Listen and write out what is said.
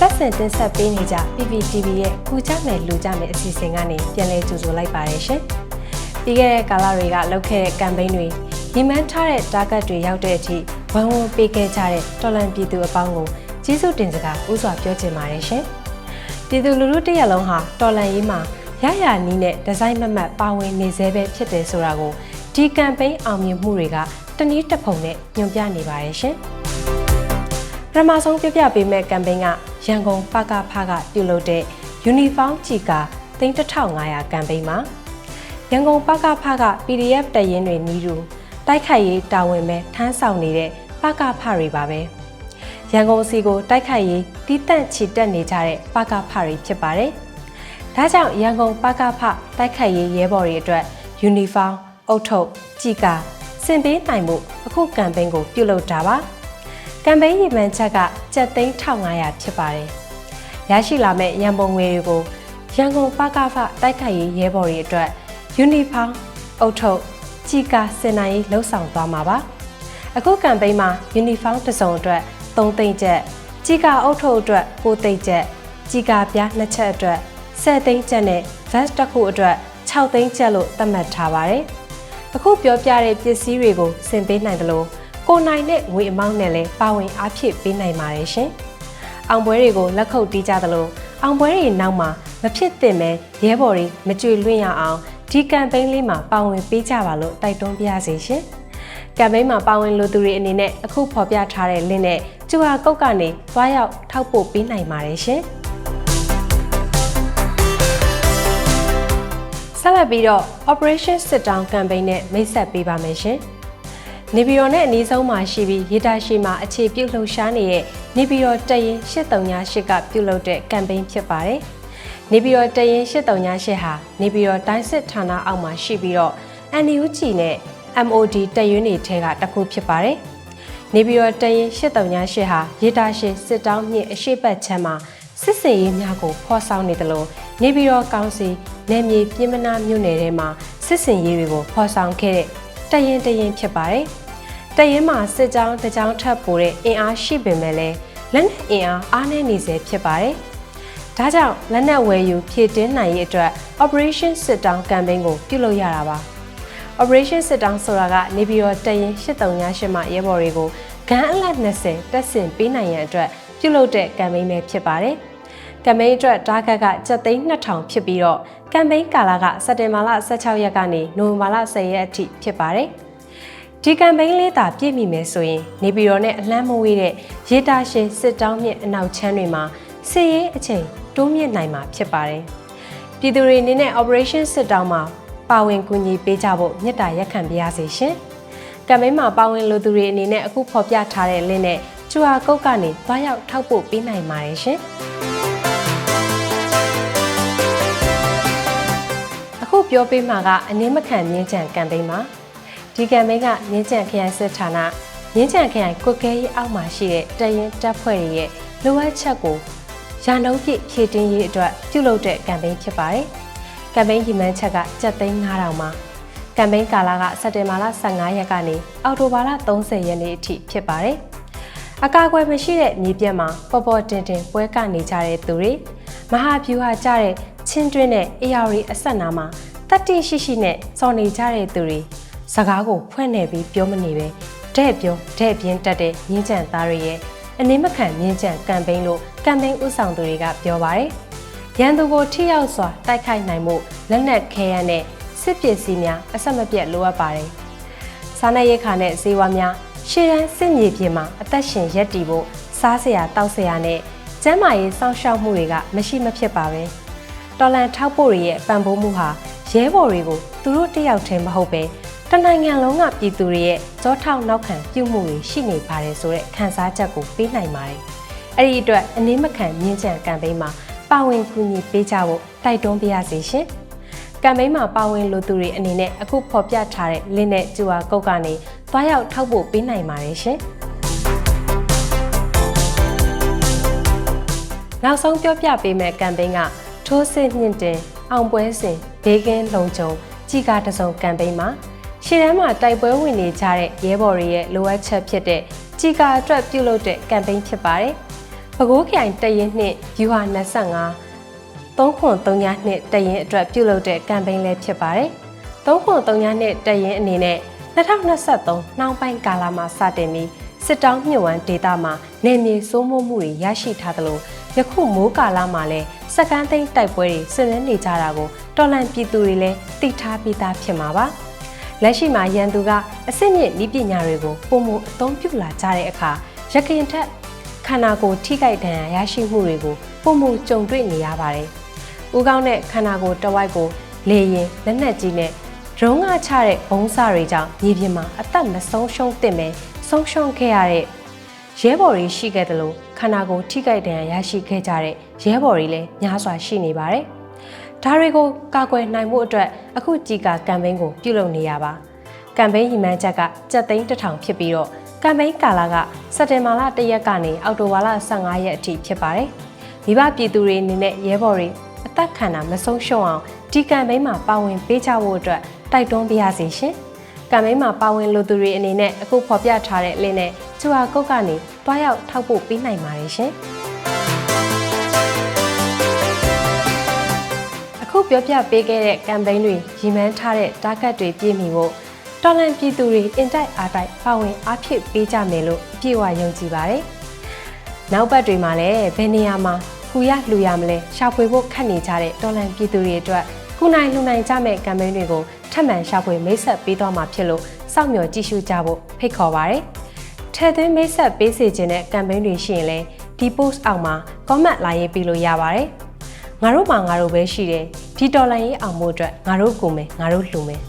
ပတ်စင်တင်ဆက်ပေးနေကြ PPTV ရဲ့ကူကြမယ်လူကြမယ်အစီအစဉ်ကနေပြန်လည်ကြိုဆိုလိုက်ပါတယ်ရှင်ပြီးခဲ့တဲ့ကာလတွေကလုပ်ခဲ့တဲ့ကမ်ပိန်းတွေညီမန်းထားတဲ့ target တွေရောက်တဲ့အထိဝမ်ဝန်းပေးခဲ့ကြတဲ့တော်လန်ပြည်သူအပေါင်းကိုကျေးဇူးတင်စကားဥစွာပြောချင်ပါတယ်ရှင်ပြည်သူလူထုတစ်ရက်လုံးဟာတော်လန်ရေးမှာရရနီးနဲ့ဒီဇိုင်းမမတ်ပါဝင်နေသေးပဲဖြစ်တယ်ဆိုတာကိုဒီကမ်ပိန်းအောင်မြင်မှုတွေကတနည်းတစ်ဖုံနဲ့ညွှန်ပြနေပါတယ်ရှင်ပထမဆုံးပြပြပေးမဲ့ကမ်ပိန်းက ရန်ကုန်ပကဖကပြုလုပ်တဲ့ Uniform ချီကာ3500ကမ်ပိန်းမှာရန်ကုန်ပကဖက PDF တရင်တွေနီးတူတိုက်ခိုက်ရေးတာဝန်မဲ့ထမ်းဆောင်နေတဲ့ပကဖတွေပါပဲရန်ကုန်စီကိုတိုက်ခိုက်ရေးတီးတန့်ချီတက်နေကြတဲ့ပကဖတွေဖြစ်ပါတယ်ဒါကြောင့်ရန်ကုန်ပကဖတိုက်ခိုက်ရေးရဲဘော်တွေအတွက် Uniform အုတ်ထုတ်ကြီကာစင်ပေးနိုင်မှုအခုကမ်ပိန်းကိုပြုလုပ်တာပါ ကမ်ပိန်းရည်မှန်းချက်ကကျပ်သိန်း1500ဖြစ်ပါတယ်။ရရှိလာမဲ့ရန်ပုံငွေတွေကိုရန်ကုန်ပကဖတိုက်ခိုက်ရေးရဲဘော်တွေအတွက်ယူနီဖောင်းအုတ်ထုတ်ကြီးကာစင်နိုင်ရေးလှုပ်ဆောင်သွားမှာပါ။အခုကမ်ပိန်းမှာယူနီဖောင်းတစ်စုံအတွက်3သိန်းကျပ်ကြီးကာအုတ်ထုတ်အတွက်9သိန်းကျပ်ကြီးကာပြားနှစ်ချက်အတွက်10သိန်းကျပ်နဲ့ vest တစ်ခုအတွက်6သိန်းကျပ်လို့သတ်မှတ်ထားပါတယ်။အခုပြောပြတဲ့ပစ္စည်းတွေကိုဆင်ပေးနိုင်တယ်လို့ ကိုနိုင်နဲ့ငွေအမောင်းနဲ့လည်းပါဝင်အားဖြည့်ပေးနိုင်ပါတယ်ရှင်။အောင်ပွဲတွေကိုလက်ခုပ်တီးကြသလိုအောင်ပွဲတွေနောက်မှာမဖြစ်သင့်ပဲရဲဘော်တွေမကြွေလွင့်ရအောင်ဒီကမ်ပိန်းလေးမှာပါဝင်ပေးကြပါလို့တိုက်တွန်းပါရစေရှင်။ကမ်ပိန်းမှာပါဝင်လူသူတွေအနေနဲ့အခုဖော်ပြထားတဲ့ link နဲ့ကျူဟာကုတ်ကနေသွားရောက်ထောက်ပို့ပေးနိုင်ပါတယ်ရှင်။ဆက်လက်ပြီးတော့ Operation Sit Down Campaign နဲ့မိတ်ဆက်ပေးပါမယ်ရှင်။ နေပြည်တော်နဲ့အနီးဆုံးမှာရှိပြီးရေတာရှိမှာအခြေပြုလှုပ်ရှားနေတဲ့နေပြည်တော်တရင်838ကပြုလုပ်တဲ့ campaign ဖြစ်ပါတယ်။နေပြည်တော်တရင်838ဟာနေပြည်တော်တိုင်းစစ်ဌာနအောက်မှာရှိပြီးတော့ NUG နဲ့ MOD တရင်တွေထဲကတစ်ခုဖြစ်ပါတယ်။နေပြည်တော်တရင်838ဟာရေတာရှိစစ်တောင်းမြင့်အရှိတ်ပတ်ချမ်းမှာစစ်စင်ရေးများကိုဖော်ဆောင်နေတယ်လို့နေပြည်တော်ကောင်စီနယ်မြေပြည်မနာမြို့နယ်ထဲမှာစစ်စင်ရေးတွေကိုဖော်ဆောင်ခဲ့တဲ့ တရင်တရင်ဖြစ်ပါတယ်။တရင်မှာစစ်ကြောင်းတစ်ကြောင်းထပ်ပိုတဲ့အင်အားရှိပေမဲ့လည်းလက်နက်အင်အားအားနည်းနေစေဖြစ်ပါတယ်။ဒါကြောင့်လက်နက်ဝယ်ယူဖြည့်တင်းနိုင်ရေးအတွက် Operation Sit Down Campaign ကိုပြုလုပ်ရတာပါ။ Operation Sit Down ဆိုတာကနေပြည်တော်တရင်8388မှာရဲဘော်တွေကိုဂန်းအလက်20တက်ဆင်ပေးနိုင်ရန်အတွက်ပြုလုပ်တဲ့ campaign ပဲဖြစ်ပါတယ်။ ကမ်ပိန်းအတွက်တာဂတ်က7သိန်း2000ဖြစ်ပြီးတော့ကမ်ပိန်းကာလကစက်တင်ဘာလ16ရက်ကနေနိုဝင်ဘာလ10ရက်အထိဖြစ်ပါတယ်။ဒီကမ်ပိန်းလေးသာပြည့်မီမယ်ဆိုရင် နေပြည်တော်နဲ့အလှမ်းမဝေးတဲ့ရေတာရှင်စစ်တောင်းမြင့်အနောက်ချမ်းတွေမှာစစ်ရေးအချိန်တိုးမြင့်နိုင်မှာဖြစ်ပါတယ်။ပြည်သူတွေအနေနဲ့ Operation စစ်တောင်းမှာပါဝင်ကူညီပေးကြဖို့မြစ်တာရက်ခံပေးရစေရှင်။ကမ်ပိန်းမှာပါဝင်လိုသူတွေအနေနဲ့အခုဖော်ပြထားတဲ့ link နဲ့ကျူဟာကုတ်ကနေသွားရောက်ထောက်ပို့ပေးနိုင်ပါတယ်ရှင်။ အခုပြောပေးမှာကအနည်းမခံမြင်းကြံကမ်ပိန်းမှာဒီကမ်ပိန်းကမြင်းကြံခရိုင်စစ်ဌာနမြင်းကြံခရိုင်ကွက်ကဲရေးအောက်မှာရှိတဲ့တရင်တပ်ဖွဲ့တွေရဲ့လိုအပ်ချက်ကိုရန်တုံးပြည့်ဖြည့်တင်းရေးအတွက်ပြုလုပ်တဲ့ကမ်ပိန်းဖြစ်ပါတယ်။ကမ်ပိန်းရည်မှန်းချက်က7သိန်း9000မှာကမ်ပိန်းကာလကစက်တင်ဘာလ15ရက်ကနေအောက်တိုဘာလ30ရက်နေ့အထိဖြစ်ပါတယ်။အကာအကွယ်မရှိတဲ့မြေပြက်မှာပေါ်ပေါ်တင်တင်ပွဲကနေကြတဲ့သူတွေမဟာဗျူဟာကြတဲ့ ချင်းတွင်းနဲ့ AR အဆက်နာမှာတတိရှိရှိနဲ့စော်နေကြတဲ့သူတွေစကားကိုဖွင့်နေပြီးပြောမနေပဲတဲ့ပြောတဲ့ပြင်းတက်တဲ့မြင်းကြံသားတွေရဲ့အနေမခံမြင်းကြံကမ်ပိန်းလို့ကမ်ပိန်းဥဆောင်သူတွေကပြောပါတယ်။ရန်သူကိုထိရောက်စွာတိုက်ခိုက်နိုင်မှုလက်နက်ခဲယမ်းနဲ့စစ်ပစ္စည်းများအဆက်မပြတ်လိုအပ်ပါတယ်။စားနပ်ရိက္ခာနဲ့ဈေးဝါးများရှေ့တန်းစစ်မြေပြင်မှာအသက်ရှင်ရပ်တည်ဖို့စားစရာတောက်စရာနဲ့ကျန်းမာရေးစောင့်ရှောက်မှုတွေကမရှိမဖြစ်ပါပဲ။ တော်လန်ထောက်ပို့တွေရဲ့ပံ့ပိုးမှုဟာရဲဘော်တွေကိုသူတို့တယောက်တည်းမဟုတ်ပဲတနိုင်ငံလုံးကပြည်သူတွေရဲ့ကြောထောက်နောက်ခံပြုမှုတွေရှိနေပါတယ်ဆိုတဲ့ခံစားချက်ကိုပေးနိုင်ပါတယ်။အဲ့ဒီအတွက်အနည်းမခံမြင်းချံကမ်ပိန်းမှာပါဝင်ကူညီပေးကြဖို့တိုက်တွန်းပါရစေရှင်။ကမ်ပိန်းမှာပါဝင်လိုသူတွေအနေနဲ့အခုဖော်ပြထားတဲ့ link နဲ့ QR code ကနေသွားရောက်ထောက်ပို့ပေးနိုင်ပါတယ်ရှင်။နောက်ဆုံးပြောပြပေးမယ့်ကမ်ပိန်းက ထိုးစစ်မြင့်တင်အောင်ပွဲစဉ်ဘေးကင်းလုံခြုံကြီးကားတစုံကမ်ပိန်းမှာရှေ့တန်းမှာတိုက်ပွဲဝင်နေကြတဲ့ရဲဘော်တွေရဲ့လိုအပ်ချက်ဖြစ်တဲ့ကြီးကာအတွက်ပြုလုပ်တဲ့ကမ်ပိန်းဖြစ်ပါတယ်။ပဲခူးခရိုင်တရင်နှင့်ယူဟာ25 3.3နှစ်တရင်အတွက်ပြုလုပ်တဲ့ကမ်ပိန်းလည်းဖြစ်ပါတယ်။3.3နှစ်တရင်အနေနဲ့2023နှောင်းပိုင်းကာလမှာစတင်ပြီးစစ်တောင်းမြဝန်းဒေတာမှာနေမြေစိုးမိုးမှုတွေရရှိထားသလို ယခုမိုးကာလမှာလည်းစကန်းသိန်းတိုက်ပွဲတွေဆင်နွှဲနေကြတာကိုတော်လန်ပြည်သူတွေလည်းသိထားပြီးသားဖြစ်မှာပါ။လက်ရှိမှာရန်သူကအစစ်မြစ်ဤပညာတွေကိုပုံမအသုံးပြုလာကြတဲ့အခါရခင်ထက်ခန္ဓာကိုယ်ထိခိုက်ဒဏ်ရာရရှိမှုတွေကိုပုံမကြုံတွေ့နေရပါတယ်။ဦးကောင်းတဲ့ခန္ဓာကိုယ်တစ်ဝိုက်ကိုလေရင်လက်နက်ကြီးနဲ့ရုံးကချတဲ့ဘုံစတွေကြောင့်မြေပြင်မှာအသက်မဆုံးရှုံးသင့်ပဲဆုံးရှုံးခဲ့ရတဲ့ ရဲဘော်တွေရှိခဲ့တယ်လို့ခန္ဓာကိုယ်ထိခိုက်ဒဏ်ရာရရှိခဲ့ကြတဲ့ရဲဘော်တွေလည်းများစွာရှိနေပါတယ်။ဒါတွေကိုကာကွယ်နိုင်မှုအတွက်အခုကြီးကကမ်ပိန်းကိုပြုလုပ်နေရပါ။ကမ်ပိန်းရည်မှန်းချက်ကစက်သိန်းတစ်ထောင်ဖြစ်ပြီးတော့ကမ်ပိန်းကာလကစက်တင်ဘာလ၁ရက်ကနေအောက်တိုဘာလ15ရက်အထိဖြစ်ပါတယ်။မိဘပြည်သူတွေအနေနဲ့ရဲဘော်တွေအသက်ခံတာမဆုံးရှုံးအောင်ဒီကမ်ပိန်းမှာပါဝင်ပေးကြဖို့အတွက်တိုက်တွန်းပါရစေရှင်။ ကမ်ပိန်းမှာပါဝင်လိုသူတွေအနေနဲ့အခုဖော်ပြထားတဲ့ link နဲ့ QR code ကနေတွားရောက်ထောက်ပို့ပေးနိုင်ပါတယ်ရှင်။အခုပြောပြပေးခဲ့တဲ့ campaign တွေရည်မှန်းထားတဲ့ target တွေပြည့်မီဖို့တော်လန်ပြည်သူတွေအင်တိုက်အားတိုက်ပါဝင်အားဖြည့်ပေးကြမယ်လို့အပြည့်အဝယုံကြည်ပါတယ်။နောက်ပတ်တွေမှာလည်းဘယ်နေရာမှာခူရလူရမလဲရှာဖွေဖို့ခက်နေကြတဲ့တော်လန်ပြည်သူတွေအတွက် ကုနိုင်လူနိုင်ကြမဲ့ campaign တွေကိုထပ်မံရှာဖွေမိတ်ဆက်ပေးသွားမှာဖြစ်လို့စောင့်မျှော်ကြည့်ရှုကြဖို့ဖိတ်ခေါ်ပါရစေ။ထဲသွင်းမိတ်ဆက်ပေးစေခြင်းတဲ့ campaign တွေရှိရင်လည်းဒီ post အောက်မှာ comment လာရေးပေးလို့ရပါတယ်။ငါတို့မှာငါတို့ပဲရှိတယ်ဒီတော်လိုင်းရေးအောင်ဖို့အတွက်ငါတို့ကိုမယ်ငါတို့လူမယ်